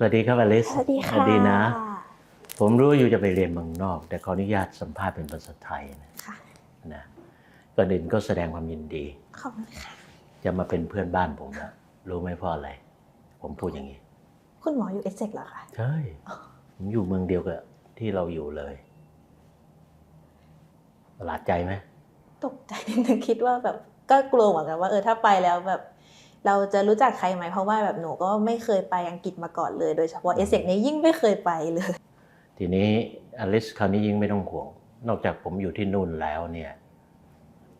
สวัสดีครับอลิสสวัสดีค่ะสวัสดีนะ ผมรู้อยู่จะไปเรียนเมืองนอก แต่ขออนุญาตสัมภาษณ์เป็นภาษาไทยนะค่ะนะก่อนอื่นก็แสดงความยินดี ขอบคุณค่ะ จะมาเป็นเพื่อนบ้านผมนะรู้ไหมเพราะอะไร ผมพูดอย่างนี้ คุณหมออยู่เอเซกเหรอคะใช่ผมอยู่เมืองเดียวกับที่เราอยู่เลยประหลาดใจไหมตกใจนิดนึงคิดว่าแบบก็กลัวเหมือนกันว่าเออถ้าไปแล้วแบบ เราจะรู้จักใครไหมเพราะว่าแบบหนูก็ไม่เคยไปอังกฤษมาก่อนเลย โดยเฉพาะเอเซกนี้ยิ่งไม่เคยไปเลย ทีนี้อลิสคราวนี้ยิ่งไม่ต้องห่วง นอกจากผมอยู่ที่นู่นแล้วเนี่ย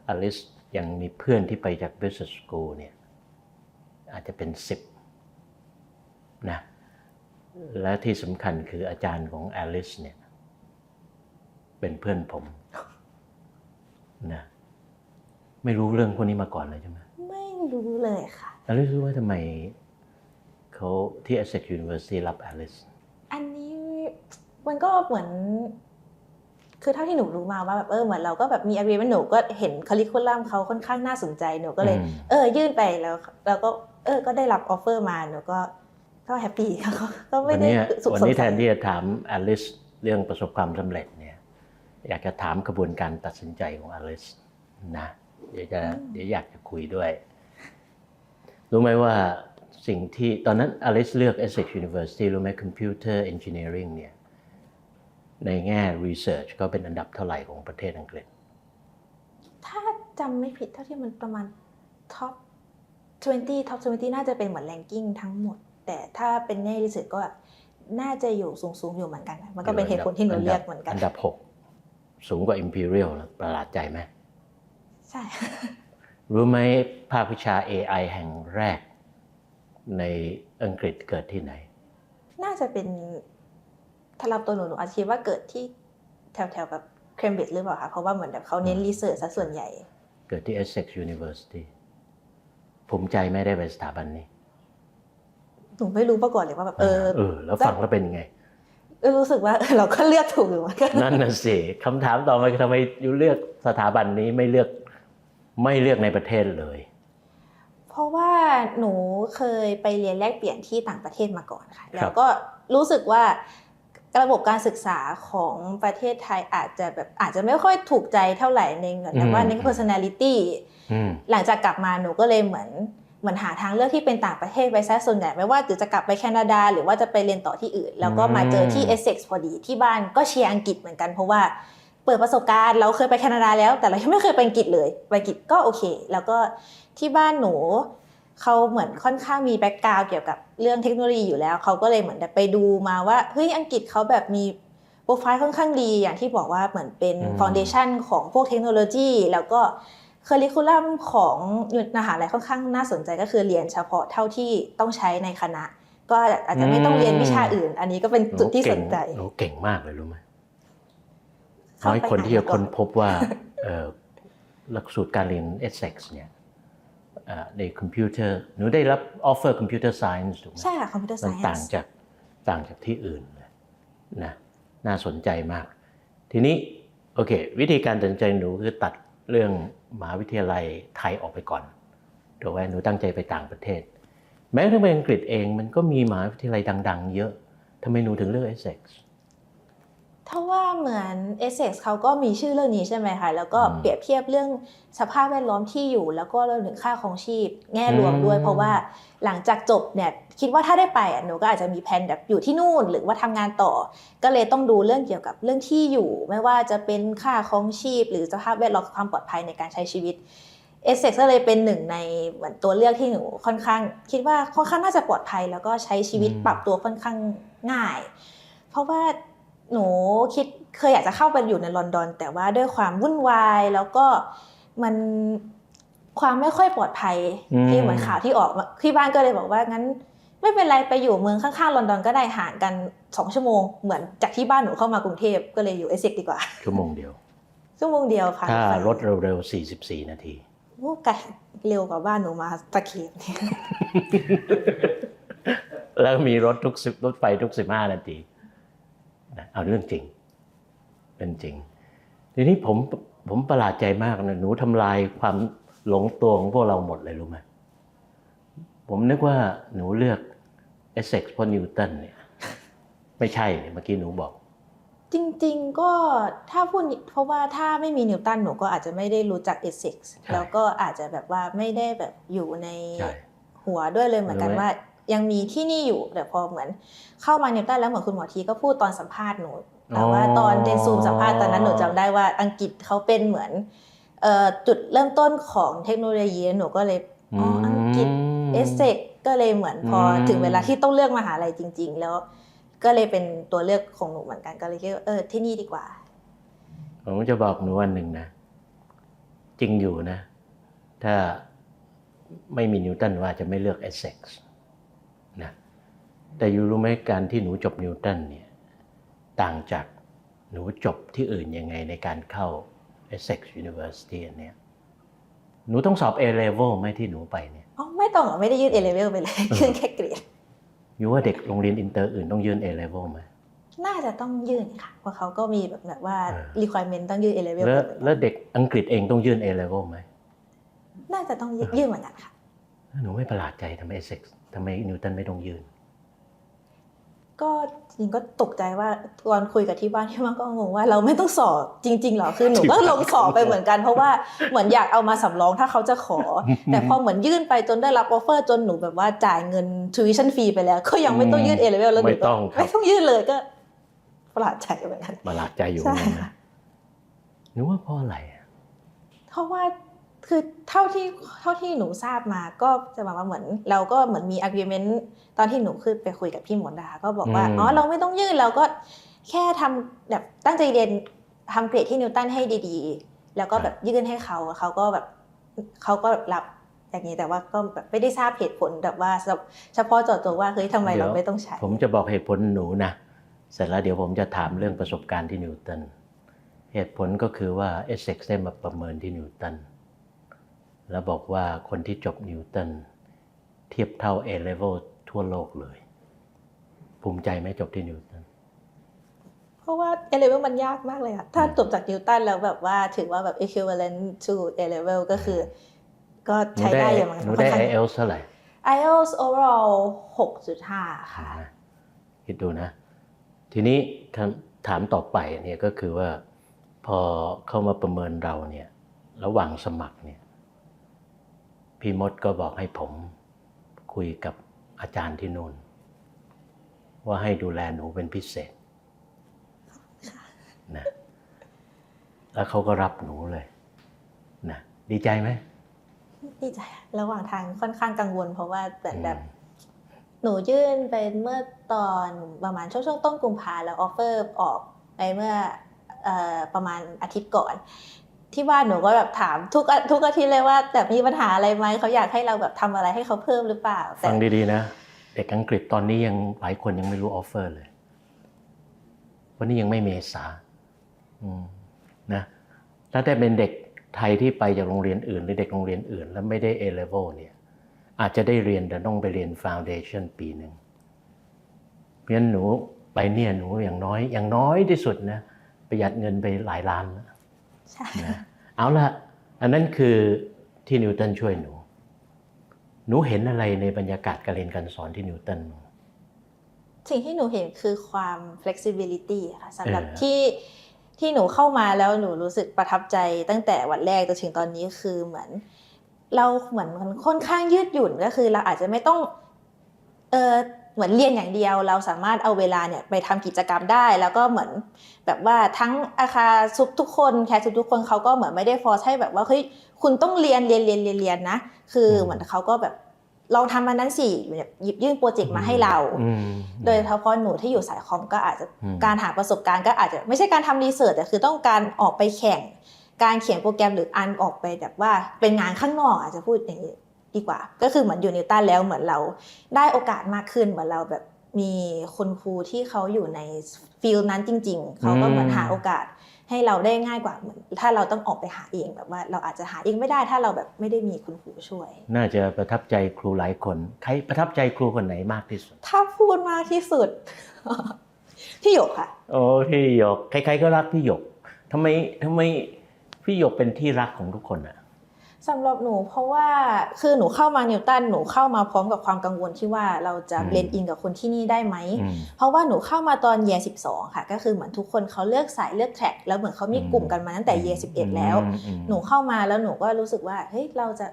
อลิสยังมีเพื่อนที่ไปจาก business school เนี่ยอาจจะเป็นสิบนะและที่สำคัญคืออาจารย์ของอลิสเนี่ยเป็นเพื่อนผมนะไม่รู้เรื่องพวกนี้มาก่อนเลยใช่ไหมไม่ รู้เลยค่ะอลิสรู้ว่าทำไมเขาที่ Essex University รับอลิสอันนี้มันก็เหมือน คือเท่าที่หนูรู้มาว่าแบบเออเหมือนเราก็แบบมีอารีมันหนูก็เห็นคาริคูลัมเขาค่อนข้างน่าสนใจหนูก็เลยอืมเออ ยื่นไปแล้วแล้วก็เออก็ได้รับออฟเฟอร์มาหนูก็ก็แฮปปี้ค่ะก็ก็ไม่วันได้นี้สุขวันสงนี้แทสัยนที่จะถามอลิสเรื่องประสบความสำเร็จเนี่ย อยากจะถามกระบวนการตัดสินใจของอลิสนะเดี๋ยวจะเดี๋ยวอยากจะคุยด้วย รู้ไหมว่าสิ่งที่ตอนนั้นอลิสเลือก Essex University รู้ไหม Computer Engineering เนี่ยในแง่ Research ก็เป็นอันดับเท่าไหร่ของประเทศอังกฤษ ถ้าจำไม่ผิดเท่าที่มันประมาณท็อป20ท็อป20 น่าจะเป็นเหมือนแรงกิ้งทั้งหมด แต่ถ้าเป็นในรีเสิร์ชก็น่าจะอยู่สูง ๆ อยู่เหมือนกันนะมันก็เป็นเหตุผลที่หนูเลือกเหมือนกัน อันดับหกสูงกว่า Imperial นะประหลาดใจไหมใช่ รู้ไหมภาควิชา AI แห่งแรก ในอังกฤษเกิดที่ไหน น่าจะเป็นถ้ารับตัวหนูหนูอาจคิดว่าเกิดที่แถวๆแบบเคมบริดจ์หรือเปล่าคะเพราะว่าเหมือนแบบเขาเน้นรีเสิร์ชซะส่วนใหญ่ เกิดที่ Essex University ภูมิใจไหม่ได้ไปสถาบันนี้ หนูไม่รู้มาก่อนเลยว่าแบบเออเออ แล้วฟังแล้วเป็นยังไงเออรู้สึกว่าเราก็เลือกถูกอยู่เหมือนกันนั่นน่ะสิคำถามต่อมาคือทำไมอยู่เลือกสถาบันนี้ไม่เลือก ไม่เลือกในประเทศเลย เพราะว่าหนูเคยไปเรียนแลกเปลี่ยนที่ต่างประเทศมาก่อนค่ะครับแล้วก็รู้สึกว่าระบบการศึกษาของประเทศไทยอาจจะแบบอาจจะไม่ค่อยถูกใจเท่าไหร่ในแต่ว่าใน personality อืมหลังจากกลับมาหนูก็เลยเหมือนเหมือนหาทางเลือกที่เป็นต่างประเทศไปซะส่วนใหญ่ไม่ว่าจะกลับไปแคนาดา หรือว่าจะไปเรียนต่อที่อื่น แล้วก็มาเจอที่อืมเอเซ็กซ์พอดีที่บ้านก็เชียร์อังกฤษเหมือนกันเพราะว่า เปิดประสบการณ์เราเคยไปแคนาดาแล้ว แต่เรายังไม่เคยไปอังกฤษเลยไปอังกฤษก็โอเค แล้วก็ที่บ้านหนูเขาเหมือนค่อนข้างมีแบ็กกราวเกี่ยวกับเรื่องเทคโนโลยีอยู่แล้วเขาก็เลยเหมือนแบบไปดูมาว่าเฮ้ยอังกฤษเขาแบบมีโปรไฟล์ค่อนข้างดีอย่างที่บอกว่าเหมือนเป็นอืมฟ u n เดชันของพวกเทคโนโลยีแล้วก็เคอริคูลัมของมหาลัยค่อนข้างน่าสนใจก็คือเรียนเฉพาะเท่าที่ต้องใช้ในคณะ ก็อาจจะไม่ต้องเรียนวิชาอื่น อันนี้ก็เป็นจุดที่สนใจหนูเก่งมากเลยรู้ไหมเข้า น้อยไปคนที่จะหาก่อนค้นพบว่าเอ่อหลักสูตรการเรียน Essex เนี่ยเอ่อในคอมพิวเตอร์หนูได้รับ offer computer science ถูกไหมใช่ค่ะคอมพิวเตอร์มัไซนเอนต่างซ์จากต่างจากที่อื่นเลยนะน่าสนใจมาก ทีนี้โอเค วิธีการตัดสินใจหนูคือตัดเรื่องมหาวิทยาลัยไทยออกไปก่อนถูกไหมหนูตั้งใจไปต่างประเทศ แม้กระทั่งไปอังกฤษเองมันก็มีมหาวิทยาลัยดัง ๆ เยอะทำไมหนูถึงเลือก Essex ถ้าว่าเหมือน Essex เขาก็มีชื่อเรื่องนี้ใช่ไหมคะ แล้วก็อืมเปรียบเทียบเรื่องสภาพแวดล้อมที่อยู่ แล้วก็เรื่องถึงค่าของชีพ แง่รวมด้วยอืมเพราะว่าหลังจากจบเนี่ยคิดว่าถ้าได้ไปอะหนูก็อาจจะมีแผนแบบอยู่ที่นู่น หรือว่าทำงานต่อ ก็เลยต้องดูเรื่องเกี่ยวกับเรื่องที่อยู่ ไม่ว่าจะเป็นค่าของชีพ หรือสภาพแวดล้อมความปลอดภัยในการใช้ชีวิตเอเซ็กก็เลยเป็นหนึ่งในเหมือนตัวเลือกที่หนูค่อนข้าง คิดว่าค่อนข้างน่าจะปลอดภัย แล้วก็ใช้ชีวิตอืมปรับตัวค่อนข้างง่าย เพราะว่า หนูคิดเคยอยากจะเข้าไปอยู่ในลอนดอน แต่ว่าด้วยความวุ่นวายแล้วก็มันความไม่ค่อยปลอดภัยอืมที่เหมือนข่าวที่ออกมาที่บ้านก็เลยบอกว่างั้น ไม่เป็นไรไปอยู่เมืองข้างๆลอนดอนก็ได้ห่างกันสองชั่วโมงเหมือนจากที่บ้านหนูเข้ามากรุงเทพก็เลยอยู่เอเซ็กดีกว่าชั่วโมงเดียวชั่วโมงเดียวค่ะถ้าไฟรถเร็วๆ44 นาทีโอ้ไกลเร็วกว่าบ้านหนูมาตะเคียนเนี่ยแล้วมีรถทุกสิบรถไฟทุก15นาที นะเอาเรื่องจริง เป็นจริง ทีนี้ผมผมประหลาดใจมากนะหนูทำลายความหลงตัวของพวกเราหมดเลยรู้ไหมผมนึกว่าหนูเลือกเอเซ็กซ์เพราะนิวตันเนี่ยไม่ใช่เนี่ยเมื่อกี้หนูบอก จริง ๆ ก็ถ้าพูดเพราะว่าถ้าไม่มีนิวตันหนูก็อาจจะไม่ได้รู้จักเอเซ็กซ์ใช่แล้วก็อาจจะแบบว่าไม่ได้แบบอยู่ในใช่หัวด้วยเลยเหมือนกันรู้ไหมว่า ยังมีที่นี่อยู่แต่พอเหมือนเข้ามานิวตันแล้วเหมือนคุณหมอทีก็พูดตอนสัมภาษณ์หนูแต่ว่าตอนในซูมสัมภาษณ์ตอนนั้นหนูจำได้ว่าอังกฤษเขาเป็นเหมือนเอ่อจุดเริ่มต้นของเทคโนโลยีหนูก็เลยอ๋ออังกฤษมเอสเซกก็เลยเหมือนพออมถึงเวลาที่ต้องเลือกมหาลัยจริง ๆ แล้วก็เลยเป็นตัวเลือกของหนูเหมือนกันก็เลยคิดว่าเออที่นี่ดีกว่า ผมจะบอกหนูวันหนึ่งนะ จริงอยู่นะ ถ้าไม่มีนิวตันว่าจะไม่เลือกเอเซ็กซ์นะ แต่อยู่รู้ไหมการที่หนูจบนิวตันเนี่ยต่างจากหนูจบที่อื่นยังไงในการเข้า Essex University อันเนี่ยหนูต้องสอบ A level ไหมที่หนูไปเนี่ยอ๋อไม่ต้องเหรอไม่ได้ยื่นเอเลเวลไปเลยเออขึ้นแค่เกรดอยู่ว่าเด็กโรงเรียนอินเตอร์อื่นต้องยื่น A level ไหมน่าจะต้องยื่นค่ะเพราะเขาก็มีแบบแบบว่าเออ requirement ต้องยื่นเอเลเวลแล้วแล้วเด็กอังกฤษเองต้องยื่น A level ไหมน่าจะต้องยื่นเหมือนกันค่ะหนูไม่ประหลาดใจทำไม Essex ทำไมนิวตันไม่ต้องยื่น ก็จริงก็ตกใจว่าตอนคุยกับที่บ้านที่บ้านก็งงว่าเราไม่ต้องสอบจริงๆเหรอคือหนูก็ลงสอบไปเหมือนกัน เพราะว่าเหมือนอยากเอามาสำรองถ้าเขาจะขอ แต่พอเหมือนยื่นไปจนได้รับออฟเฟอร์จนหนูแบบว่าจ่ายเงิน tuition fee ไปแล้ว ก็ยังไม่ต้องยื่นเอเลเวลแล้วหนูไม่ก็ต้องครับไม่ต้องยื่นเลยก็ประหลาดใจเหมือนกันประหลาดใจอยู่เหใช่มือนกันค่ะนะหนูว่าเพราะอะไรอะเพราะว่า คือเท่าที่เท่าที่หนูทราบมาก็จะบอกว่าเหมือน เราก็เหมือนมี argument ตอนที่หนูขึ้นไปคุยกับพี่หมอนดาก็บอกว่าอ๋อเราไม่ต้องยื่นเราก็แค่ทำแบบตั้งใจเรียนทำเกรดที่นิวตันให้ดีๆ แล้วก็แบบยื่นให้เขาเขาก็แบบเขาก็รับอย่างนี้แต่ว่าก็แบบไม่ได้ทราบเหตุผลแบบว่าเฉพาะเจาะจงว่าเฮ้ยทำไมเราไม่ต้องใช้ ผมจะบอกเหตุผลหนูนะเสร็จแล้วเดี๋ยวผมจะถามเรื่องประสบการณ์ที่นิวตันเหตุผลก็คือว่า Essex ได้มาประเมินที่นิวตัน แล้วบอกว่าคนที่จบนิวตันเทียบเท่า A level ทั่วโลกเลย ภูมิใจไหมจบที่นิวตันเพราะว่า A level มันยากมากเลยอะถ้าจบจากนิวตันแล้วแบบว่าถือว่าแบบ equivalent to A level ก็คือ ก็หนูใช้ได้ได้อยู่เหมือนหกันูนได้ค่อนข้าง IELTS เท่าไหร่ IELTS overall 6.5 ค่ะนะคิดดูนะ ทีนี้คำถามต่อไปเนี่ยก็คือว่าพอเข้ามาประเมินเราเนี่ย ระหว่างสมัครเนี่ย พี่มดก็บอกให้ผมคุยกับอาจารย์ที่นู่น ว่าให้ดูแลหนูเป็นพิเศษนะแล้วเขาก็รับหนูเลยนะดีใจไหมดีใจระหว่างทางค่อนข้างกังวล เพราะว่าแบบแบบอืมหนูยื่นไปเมื่อตอนประมาณช่วงช่วงต้นกุมภาแล้วออฟเฟอร์ออกไปเมื่อเอ่อประมาณอาทิตย์ก่อน ที่บ้านหนูก็แบบถามทุกทุกอาทิตย์เลยว่าแบบมีปัญหาอะไรไหมเขาอยากให้เราแบบทำอะไรให้เขาเพิ่มหรือเปล่าฟังดีๆนะ เด็กอังกฤษตอนนี้ยังหลายคนยังไม่รู้ออฟเฟอร์เลยวันนี้ยังไม่เมษานะถ้าได้เป็นเด็กไทยที่ไปจากโรงเรียนอื่น หรือเด็กโรงเรียนอื่น แล้วไม่ได้ A level เนี่ยอาจจะได้เรียนแต่ต้องไปเรียน foundation ปีหนึ่งเพราะฉะนั้นหนูไปเนี่ยหนูอย่างน้อย อย่างน้อยที่สุดนะประหยัดเงินไปหลายล้านนะ ใช่นะเอาละอันนั้นคือที่นิวตันช่วยหนู หนูเห็นอะไรในบรรยากาศการเรียนการสอนที่นิวตันสิ่งที่หนูเห็นคือความ flexibility อะค่ะสำหรับเออที่ที่หนูเข้ามาแล้วหนูรู้สึกประทับใจตั้งแต่วันแรกจนถึงตอนนี้คือเหมือน เราเหมือนมันค่อนข้างยืดหยุ่นก็คือเราอาจจะไม่ต้องเออ เหมือนเรียนอย่างเดียว เราสามารถเอาเวลาเนี่ยไปทำกิจกรรมได้ แล้วก็เหมือนแบบว่าทั้งอาคาซุปทุกคนแคซุปทุกคนเขาก็เหมือนไม่ได้ฟอร์สให้แบบว่าเฮ้ยคุณต้องเรียนเรียนเรียนเรียนเรียนนะ คือเหมือนเขาก็แบบลองทำมันนั้นสิแบบหยิบยื่นโปรเจกต์มาให้เราอืมโดยเฉพาะหนูที่อยู่สายคอมก็อาจจะอืมการหาประสบการณ์ก็อาจจะไม่ใช่การทำรีเสิร์ชแต่คือต้องการออกไปแข่ง การเขียนโปรแกรมหรืออันออกไปแบบว่าเป็นงานข้างนอกอาจจะพูดอย่างนี้ ดีกว่า ก็คือเหมือนอยู่นิวตันแล้วเหมือนเราได้โอกาสมากขึ้นเหมือนเราแบบมีคุณครูที่เขาอยู่ในฟิลนั้นจริง ๆ เขาก็เหมือนหาโอกาสให้เราได้ง่ายกว่าเหมือนถ้าเราต้องออกไปหาเองแบบว่าเราอาจจะหาเองไม่ได้ถ้าเราแบบไม่ได้มีคุณครูช่วย น่าจะประทับใจครูหลายคนใครประทับใจครูคนไหนมากที่สุด ถ้าพูดมากที่สุดพี่หยกค่ะ โอ้พี่หยกใครๆก็รักพี่หยกทำไมทำไมพี่หยกเป็นที่รักของทุกคนอะ สำหรับหนูเพราะว่าคือหนูเข้ามานิวตันหนูเข้ามาพร้อมกับความกังวลที่ว่าเราจะอืมเบลนอินกับคนที่นี่ได้ไหมอืมเพราะว่าหนูเข้ามาตอนเยสิบสองค่ะ ก็คือเหมือนทุกคนเขาเลือกสายเลือกแทร็กแล้วเหมือนเขามีกลุ่มกันมาตั้งแต่เยสิบเอ็ดแล้วอืมอืมหนูเข้ามาแล้วหนูก็รู้สึกว่าเฮ้ยเราจะ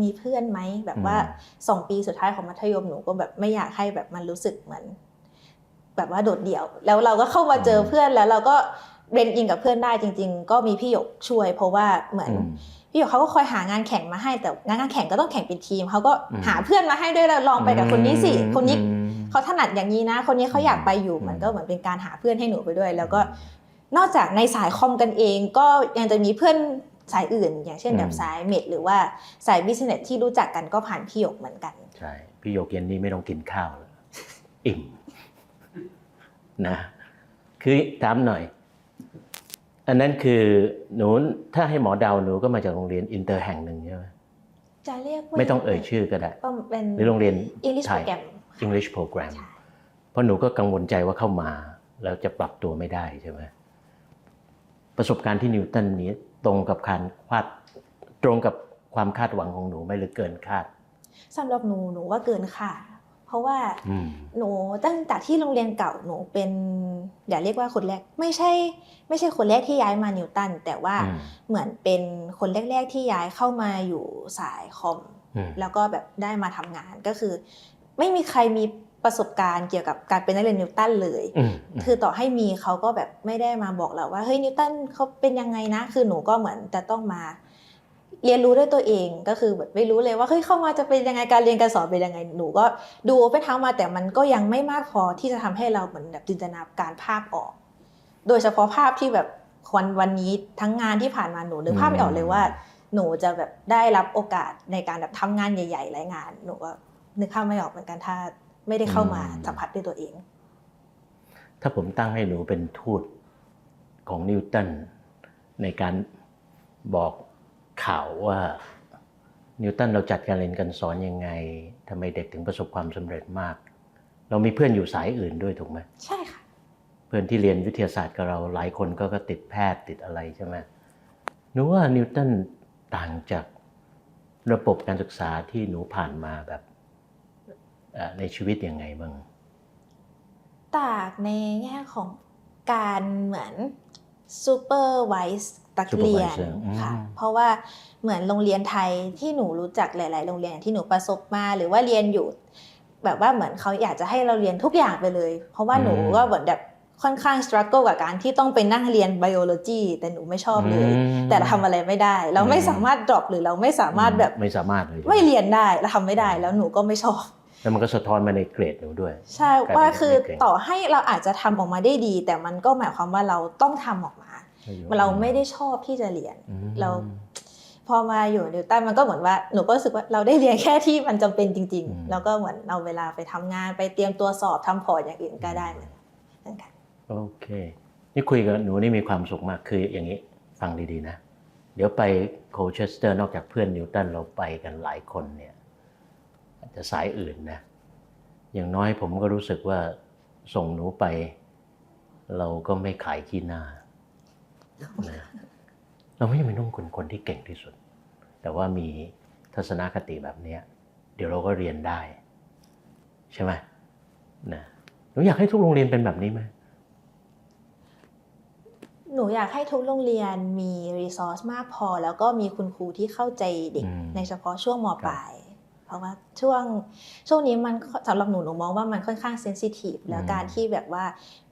มีเพื่อนไหมแบบว่าอืมสองปีสุดท้ายของมัธยมหนูก็แบบไม่อยากให้แบบมันรู้สึกเหมือน แบบว่าโดดเดี่ยว แล้วเราก็เข้ามาเจอเพื่อนแล้วเราก็เบนอินกับเพื่อนได้จริง ๆ ก็มีพี่หยกช่วย เพราะว่าเหมือนอืม พี่หยกเขาก็คอยหางานแข่งมาให้แต่งานงานแข่งก็ต้องแข่งเป็นทีมเขาก็อืมหาเพื่อนมาให้ด้วยแล้วลองไปกับคนนี้สิอืมคนนี้อืมเขาถนัดอย่างนี้นะ คนนี้เขาอยากไปอยู่อืมมันก็เหมือนเป็นการหาเพื่อนให้หนูไปด้วย แล้วก็นอกจากในสายคอมกันเอง ก็ยังจะมีเพื่อนสายอื่น อย่างเช่นแบบสายเมดหรือว่าสายบิสเนสที่รู้จักกันก็ผ่านพี่หยกเหมือนกันใช่พี่โยกเย็นนี้ไม่ต้องกินข้าวแล้วอิ่มนะ คือถามหน่อย อันนั้นคือหนูถ้าให้หมอเดาหนูก็มาจากโรงเรียนอินเตอร์แห่งหนึ่งใช่ไหมจะเรียกว่าไม่ต้องเอ่ยชื่อก็ได้ก็เป็นหรือโรงเรียน English ไทย program English program ใช่เพราะหนูก็กังวลใจว่าเข้ามา แล้วจะปรับตัวไม่ได้ใช่ไหมประสบการณ์ที่นิวตันนี้ตรงกับการคาดตรงกับความคาดหวังของหนูไหม่หรือเกินคาดสำหรับหนูหนูว่าเกินค่ะ เพราะว่าอืมหนูตั้งแต่ที่โรงเรียนเก่าหนูเป็นอย่าเรียกว่าคนแรกไม่ใช่ ไม่ใช่คนแรกที่ย้ายมานิวตันแต่ว่าอืมเหมือนเป็นคนแรก ๆ ที่ย้ายเข้ามาอยู่สายคอมอืมแล้วก็แบบได้มาทำงานก็คือ ไม่มีใครมีประสบการณ์เกี่ยวกับการเป็นนักเรียนนิวตันเลยอืมอืมคือต่อให้มีเขาก็แบบไม่ได้มาบอกเราว่าเฮ้ยนิวตันเขาเป็นยังไงนะ คือหนูก็เหมือนจะต้องมา เรียนรู้ด้วยตัวเองก็คือแบบไม่รู้เลยว่าเฮ้ยเข้ามาจะเป็นยังไงการเรียนการสอนเป็นยังไงหนูก็ดูเป็นทั้งมาแต่มันก็ยังไม่มากพอที่จะทำให้เราเหมือนแบบจินตนาการภาพออก โดยเฉพาะภาพที่แบบวันวันนี้ทั้งงานที่ผ่านมาหนูนึกภาพไม่ออกเลยว่า หนูจะแบบได้รับโอกาสในการแบบทำงานใหญ่ๆหลายงาน หนูก็นึกภาพไม่ออกเหมือนกันถ้าไม่ได้เข้ามาสัมผัสด้วยตัวเอง ถ้าผมตั้งให้หนูเป็นทูตของนิวตันในการบอก ข่าวว่านิวตันเราจัดการเรียนการสอนยังไงทำไมเด็กถึงประสบความสำเร็จมาก เรามีเพื่อนอยู่สายอื่นด้วยถูกไหมใช่ค่ะ เพื่อนที่เรียนวิทยาศาสตร์กับเราหลายคนก็ก็ติดแพทย์ติดอะไรใช่ไหมหนูว่านิวตันต่างจากระบบการศึกษาที่หนูผ่านมาแบบเอ่อในชีวิตยังไงบ้างตากในแง่ของการเหมือนซูเปอร์ไวส์ ตักเรียน Supervisor อืมค่ะเพราะว่าเหมือนโรงเรียนไทยที่หนูรู้จักหลาย ๆ โรงเรียนที่หนูประสบมาหรือว่าเรียนอยู่ แบบว่าเหมือนเขาอยากจะให้เราเรียนทุกอย่างไปเลย เพราะว่าหนูอืมก็เหมือนแบบค่อนข้างสครัลเกิลกับการที่ต้องไปนั่งเรียนไบโอโลจีแต่หนูไม่ชอบเลยอืมแต่เราทำอะไรไม่ได้ เราไม่อืมสามารถดรอปหรือเราไม่สามารถแบบไม่สามารถเลยใช่หไม่เรียนได้เราทำไม่ได้แล้วหนูก็ไม่ชอบแล้วมันก็สะท้อนมาในเกรดหนูด้วย ใช่กลายเป็นว่าคือไม่เก่งต่อให้เราอาจจะทำออกมาได้ดี แต่มันก็หมายความว่าเราต้องทำออกมา เราไม่ได้ชอบที่จะเรียนอืมเราพอมาอยู่นิวตันมันก็เหมือนว่าหนูก็รู้สึกว่าเราได้เรียนแค่ที่มันจำเป็นจริง ๆ แล้วก็เหมือนเอาเวลาไปทำงานไปเตรียมตัวสอบทำพอร์ตอย่างอื่นก็ได้เหมือนกันโอเค นี่คุยกับหนูนี่มีความสุขมากคืออย่างนี้ฟังดีๆนะ เดี๋ยวไปโคเชสเตอร์นอกจากเพื่อนนิวตันเราไปกันหลายคนเนี่ยอาจจะสายอื่นนะ อย่างน้อยผมก็รู้สึกว่าส่งหนูไป เราก็ไม่ขายขี้หน้านะ เราไม่จำเป็นต้องคนคนที่เก่งที่สุด แต่ว่ามีทัศนคติแบบเนี้ย เดี๋ยวเราก็เรียนได้ ใช่ไหมนะหนูอยากให้ทุกโรงเรียนเป็นแบบนี้ไหมหนูอยากให้ทุกโรงเรียนมีรีซอสมากพอ แล้วก็มีคุณครูที่เข้าใจเด็กอืมในเฉพาะช่วงมปลายเพ ราะว่าช่วงช่วงนี้มันสำหรับหนูหนูมองว่ามันค่อนข้างเซนซิทีฟแล้วการที่แบบว่า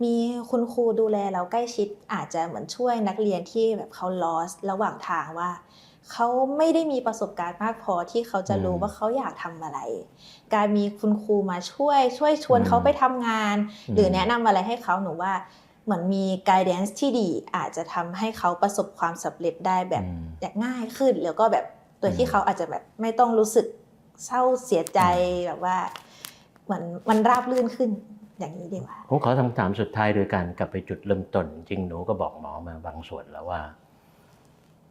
มีคุณครูดูแลเราใกล้ชิดอาจจะเหมือนช่วยนักเรียนที่แบบเขา lost ระหว่างทางว่าเขาไม่ได้มีประสบการณ์มากพอที่เขาจะรู้อืมว่าเขาอยากทำอะไร การมีคุณครูมาช่วย ช่วยชวนอืมเขาไปทำงานอืมหรือแนะนำอะไรให้เขาหนูว่าเหมือนมี guidance ที่ดี อาจจะทำให้เขาประสบความสำเร็จได้แบบอืมอย่างง่ายขึ้น แล้วก็แบบโดยอืที่มเขาอาจจะแบบไม่ต้องรู้สึก เศร้าเสียใจแบบว่าเหมือนมันราบรื่นขึ้นอย่างนี้ดีกว่าผมขอคำถามสุดท้ายโดยการกลับไปจุดเริ่มต้น จริงหนูก็บอกหมอมาบางส่วนแล้วว่า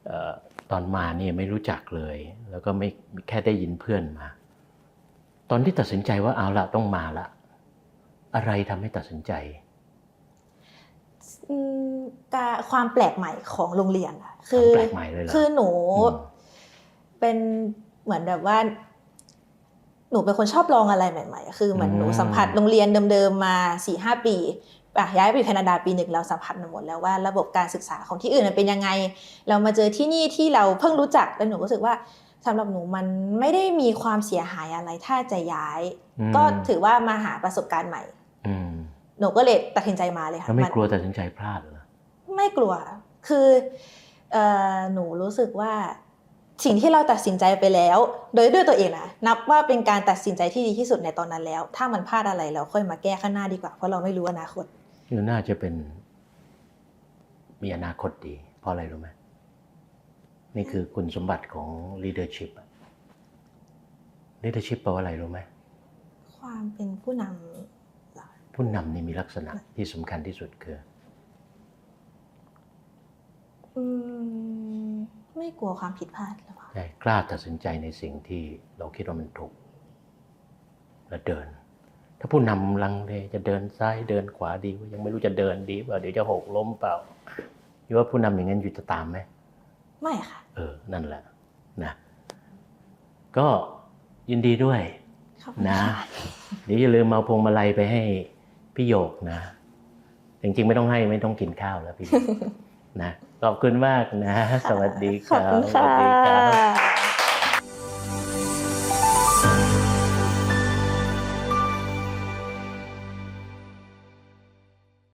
เออตอนมาเนี่ยไม่รู้จักเลย แล้วก็ไม่แค่ได้ยินเพื่อนมา ตอนที่ตัดสินใจว่าเอาละต้องมาละ อะไรทำให้ตัดสินใจอืมการความแปลกใหม่ของโรงเรียนอะคืความอแปลกใหม่เลยเหรอคือหนูมเป็นเหมือนแบบว่า หนูเป็นคนชอบลองอะไรใหม่ๆ คือเหมือนหนูสัมผัสโรงเรียนเดิมๆมาสี่ห้าปีอะย้ายไปอยู่แคนาดาปีหนึ่งเราสัมผัสมาหมดแล้วว่าระบบการศึกษาของที่อื่นมันเป็นยังไง เรามาเจอที่นี่ที่เราเพิ่งรู้จักแล้วหนูรู้สึกว่าสำหรับหนูมันไม่ได้มีความเสียหายอะไรถ้าจะย้ายอืมก็ถือว่ามาหาประสบการณ์ใหม่อืมหนูก็เลยตัดสินใจมาเลยค่ะแล้วไม่นกลัวตัดสินใจพลาดเหรอไม่กลัวคือเอ่อหนูรู้สึกว่า สิ่งที่เราตัดสินใจไปแล้ว โดยด้วยตัวเองนะนับว่าเป็นการตัดสินใจที่ดีที่สุดในตอนนั้นแล้ว ถ้ามันพลาดอะไรเราค่อยมาแก้ข้างหน้าดีกว่าเพราะเราไม่รู้อนาคตคือน่าจะเป็น มีอนาคตดี เพราะอะไรรู้ไหมนี่คือคุณสมบัติของ leadership อะ leadership แปลว่าอะไรรู้ไหมความเป็นผู้นำเหรอผู้นำนี่มีลักษณะที่สำคัญที่สุดคือ อืม ไม่กลัวความผิดพลาดหรือเปล่าใช่กล้าตัดสินใจในสิ่งที่เราคิดว่ามันถูกและเดิน ถ้าผู้นำลังเลจะเดินซ้ายเดินขวาดียังไม่รู้จะเดินดีเปล่าเดี๋ยวจะหกล้มเปล่าคิดว่าผู้นำอย่างนั้นอยู่จะตามไหมไม่ค่ะ เออ นั่นแหละนะก็ยินดีด้วยขอบคุณนะค่ะเดี๋ยวอย่าลืมเอาพวงมาลัยไปให้พี่โยกนะ จริงๆไม่ต้องให้ไม่ต้องกินข้าวแล้วพี่โยกนะ ขอบคุณมากนะ สวัสดีคขอบรับคุณสวัค่สดีครับะ